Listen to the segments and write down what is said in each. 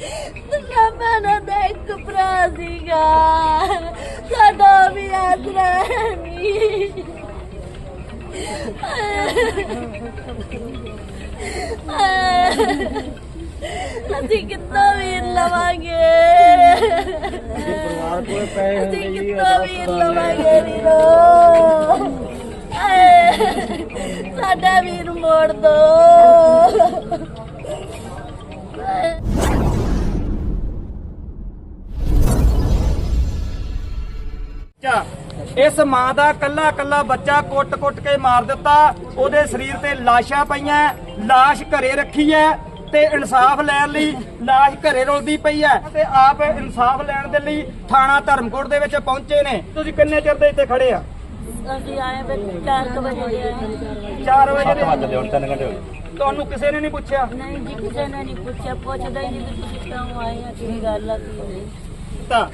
ਨਾ ਭੈਣਾਂ ਦਾ ਇੱਕ ਭਰਾ ਸੀਗਾ। ਸਾਡਾ ਵੀ ਆਸਰਾ ਨਹੀਂ ਅਸੀਂ ਕਿੱਥੋਂ ਵੀਰ ਲਵਾਂਗੇ? ਪਰਿਵਾਰ ਕੋਲ ਪੈਸੇ ਅਸੀਂ ਹੁੰਦੇ ਜੀ ਕਿੱਥੋਂ ਵੀਰ ਲਵਾਂਗੇ ਆਏ, ਸਾਡਾ ਵੀਰ ਮੋੜ ਦੋ। ਇਸ ਮਾਂ ਦਾ ਕੱਲਾ ਕੱਲਾ ਬੱਚਾ ਕੁੱਟ-ਕੁੱਟ ਕੇ ਮਾਰ ਦਿੱਤਾ। ਉਹਦੇ ਸਰੀਰ ਤੇ ਲਾਸ਼ਾਂ ਪਈਆਂ ਲਾਸ਼ ਘਰੇ ਰੱਖੀ ਹੈ ਤੇ ਇਨਸਾਫ ਲੈਣ ਲਈ ਲਾਸ਼ ਘਰੇ ਰੁਲਦੀ ਪਈ ਹੈ ਤੇ ਆਪ ਇਨਸਾਫ ਲੈਣ ਦੇ ਲਈ ਥਾਣਾ ਧਰਮਕੋਟ ਦੇ ਵਿੱਚ ਪਹੁੰਚੇ ਨੇ। ਤੁਸੀਂ ਕਿੰਨੇ ਚਿਰ ਦੇ ਇੱਥੇ ਖੜੇ ਆ? ਅਸੀਂ ਆਏ ਬਸ 4 ਵਜੇ ਦੇ ਆਏ। 4 ਵਜੇ ਦੇ ਵੱਜਦੇ ਹੁਣ 3 ਘੰਟੇ ਹੋ ਗਏ। ਤੁਹਾਨੂੰ ਕਿਸੇ ਨੇ ਨਹੀਂ ਪੁੱਛਿਆ? ਨਹੀਂ ਜੀ ਕਿਸੇ ਨੇ ਨਹੀਂ ਪੁੱਛਿਆ। ਪੁੱਛਦਾ ਹੀ ਨਹੀਂ ਵੀ ਤੁਸੀਂ ਕਿਉਂ ਆਏ ਆ ਕੀ ਗੱਲ ਆ ਕੀ ਨਹੀਂ। ਤਾਂ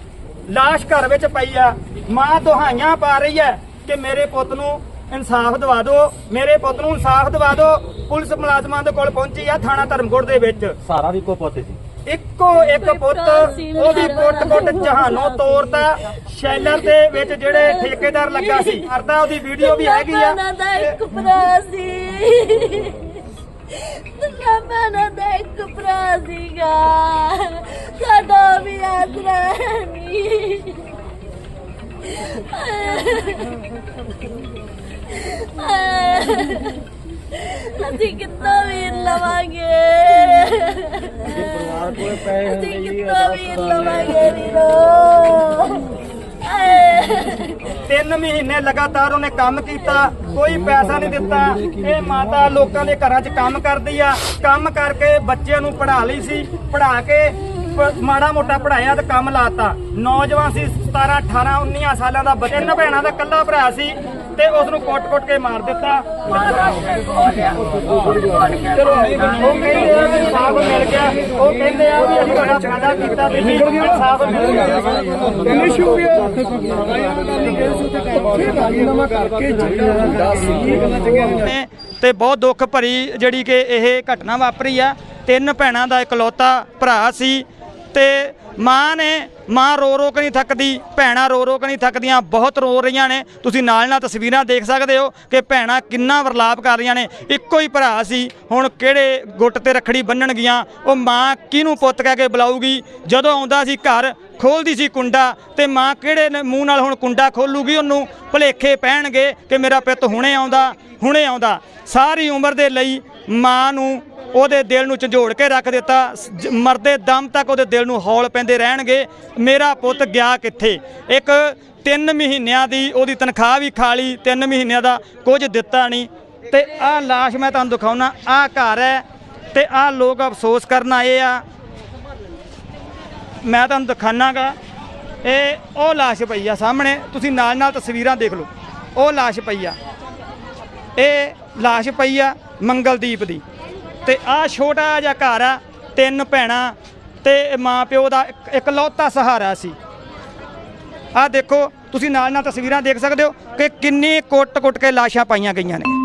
ਲਾਸ਼ ਘਰ ਵਿੱਚ ਪਈ ਆ। ਮਾਂ ਦੁਹਾਈਆਂ ਪਾ ਰਹੀ ਹੈ ਕਿ ਮੇਰੇ ਪੁੱਤ ਨੂੰ ਇਨਸਾਫ ਦਿਵਾ ਦਿਓ। ਮੇਰੇ ਪੁੱਤ ਨੂੰ ਇਨਸਾਫ ਦਿਵਾ ਦਿਓ। ਪੁਲਿਸ ਮੁਲਾਜ਼ਮਾਂ ਦੇ ਕੋਲ ਪਹੁੰਚੀ ਆ ਥਾਣਾ ਧਰਮਕੋਟ ਦੇ ਵਿੱਚ। ਸਾਰਾ ਵੀ ਕੋ ਪੋਤੇ ਸੀ। ਇੱਕੋ ਇੱਕ ਪੁੱਤ ਉਹਦੀ ਕੁੱਟ-ਕੁੱਟ ਜਹਾਨੋਂ ਤੋੜਤਾ ਸ਼ੈਲਰ ਦੇ ਵਿੱਚ ਜਿਹੜੇ ਠੇਕੇਦਾਰ ਲੱਗਾ ਸੀ। ਕਰਦਾ ਉਹਦੀ ਵੀਡੀਓ ਵੀ ਹੈਗੀ ਆ। ਇੱਕ ਭਰਾ ਸੀ। ਦੁਨੀਆ ਭੈਣਾਂ ਦਾ ਇੱਕ ਭਰਾ ਸੀਗਾ। ਸਾਡਾ ਵੀ ਆਸਰਾ ਨਹੀਂ ਅਸੀਂ ਕਿੱਥੋਂ ਵੀਰ ਲਵਾਂਗੇ? ਪਰਿਵਾਰ ਕੋਲ ਪੈਸੇ ਹੁੰਦੇ ਅਸੀਂ ਜੀ ਕਿੱਥੋਂ ਵੀਰ ਲਵਾਂਗੇ ਵੀਰੋ? ਆਏ। ਤਿੰਨ ਮਹੀਨੇ ਲਗਾਤਾਰ ਉਹਨੇ ਕੰਮ ਕੀਤਾ ਕੋਈ ਪੈਸਾ ਨਹੀਂ ਦਿੱਤਾ। ਇਹ ਮਾਤਾ ਲੋਕਾਂ ਦੇ ਘਰਾਂ 'ਚ ਕੰਮ ਕਰਦੀ ਆ। ਕੰਮ ਕਰਕੇ ਬੱਚਿਆਂ ਨੂੰ ਪੜ੍ਹਾ ਲਈ ਸੀ ਪੜ੍ਹਾ ਕੇ ਮਾੜਾ ਮੋਟਾ ਪੜਾਇਆ ਤੇ ਕੰਮ ਲਾਤਾ। ਨੌਜਵਾਨ ਸੀ 17 18 19 ਸਾਲਾਂ ਦਾ ਬੱਚਾ ਤਿੰਨ ਭੈਣਾਂ ਦਾ ਕੱਲਾ ਭਰਾ ਸੀ ਤੇ ਉਸ ਨੂੰ ਕੁੱਟ-ਕੁੱਟ ਕੇ ਮਾਰ ਦਿੱਤਾ। ਚਲੋ ਉਹ ਕਹਿੰਦੇ ਆ ਵੀ ਇਨਸਾਫ ਮਿਲ ਗਿਆ। ਉਹ ਕਹਿੰਦੇ ਆ ਵੀ ਅਸੀਂ ਬੜਾ ਫਾਇਦਾ ਕੀਤਾ ਤੇ ਇਨਸਾਫ ਮਿਲ ਗਿਆ। ਕਿੰਨੇ ਸ਼ੁਕਰੀਆ। ਨੇ ਤੇ ਬਹੁਤ ਦੁੱਖ ਭਰੀ ਜਿਹੜੀ ਕਿ ਇਹ ਘਟਨਾ ਵਾਪਰੀ ਆ। ਤਿੰਨ ਭੈਣਾਂ ਦਾ ਇਕਲੌਤਾ ਭਰਾ ਸੀ। ਤੇ ਮਾਂ ਨੇ, ਮਾਂ ਰੋ ਰੋ ਕੇ ਨਹੀਂ ਥੱਕਦੀ, ਭੈਣਾਂ ਰੋ ਰੋ ਕੇ ਨਹੀਂ ਥੱਕਦੀਆਂ, ਬਹੁਤ ਰੋ ਰਹੀਆਂ ਨੇ। ਤੁਸੀਂ ਨਾਲ ਨਾਲ ਤਸਵੀਰਾਂ ਦੇਖ ਸਕਦੇ ਹੋ ਕਿ ਭੈਣਾਂ ਕਿੰਨਾ ਵਰਲਾਪ ਕਰ ਰਹੀਆਂ ਨੇ। ਇੱਕੋ ਹੀ ਭਰਾ ਸੀ, ਹੁਣ ਕਿਹੜੇ ਗੁੱਟ ਤੇ ਰੱਖੜੀ ਬੰਨਣਗੀਆਂ, ਉਹ ਮਾਂ ਕਿਹਨੂੰ ਪੁੱਤ ਕਹਿ ਕੇ ਬੁਲਾਊਗੀ? ਜਦੋਂ ਆਉਂਦਾ ਸੀ ਘਰ, ਖੋਲਦੀ ਸੀ ਕੁੰਡਾ ਤੇ ਮਾਂ ਕਿਹੜੇ ਮੂੰਹ ਨਾਲ ਹੁਣ ਕੁੰਡਾ ਖੋਲੂਗੀ ਉਹਨੂੰ? ਭਲੇਖੇ ਪਹਿਣਗੇ ਕਿ ਮੇਰਾ ਪਿੱਤ ਹੁਣੇ ਆਉਂਦਾ ਹੁਣੇ ਆਉਂਦਾ। ਸਾਰੀ ਉਮਰ ਦੇ ਲਈ ਮਾਂ ਨੂੰ ਉਹਦੇ ਦਿਲ ਨੂੰ ਝੰਜੋੜ ਕੇ ਰੱਖ ਦਿੱਤਾ। ਜ- ਮਰਦੇ ਦਮ ਤੱਕ ਉਹਦੇ ਦਿਲ ਨੂੰ ਹੌਲ ਪੈਂਦੇ ਰਹਿਣਗੇ। ਮੇਰਾ ਪੁੱਤ ਗਿਆ ਕਿੱਥੇ? ਇੱਕ 3 ਮਹੀਨਿਆਂ ਦੀ ਉਹਦੀ ਤਨਖਾਹ ਵੀ ਖਾਲੀ ਲਈ 3 ਮਹੀਨਿਆਂ ਦਾ ਕੁਝ ਦਿੱਤਾ ਨਹੀਂ। ਤੇ ਆਹ ਲਾਸ਼ ਮੈਂ ਤੁਹਾਨੂੰ ਦਿਖਾਉਣਾ ਆਹ ਘਰ ਹੈ ਤੇ ਆਹ ਲੋਕ ਅਫਸੋਸ ਕਰਨ ਆਏ ਆ। ਮੈਂ ਤੁਹਾਨੂੰ ਦਿਖਾਣਾਗਾ, ਇਹ ਉਹ ਲਾਸ਼ ਪਈ ਆ ਸਾਹਮਣੇ, ਤੁਸੀਂ ਨਾਲ ਨਾਲ ਤਸਵੀਰਾਂ ਦੇਖ ਲਓ। ਉਹ ਲਾਸ਼ ਪਈ ਆ। ਇਹ ਲਾਸ਼ ਪਈ ਆ ਮੰਗਲਦੀਪ ਦੀ। ਤੇ ਆ ਛੋਟਾ ਜਿਹਾ ਘਰ ਆ, ਤਿੰਨ ਭੈਣਾਂ ਤੇ ਮਾਂ ਪਿਓ ਦਾ ਇੱਕ- ਇਕਲੌਤਾ ਸਹਾਰਾ ਸੀ। ਆ ਦੇਖੋ, ਤੁਸੀਂ ਨਾਲ ਨਾਲ ਤਸਵੀਰਾਂ ਦੇਖ ਸਕਦੇ ਹੋ ਕਿ ਕਿੰਨੀ ਕੁੱਟ-ਕੁੱਟ ਕੇ ਲਾਸ਼ਾਂ ਪਾਈਆਂ ਗਈਆਂ ਨੇ।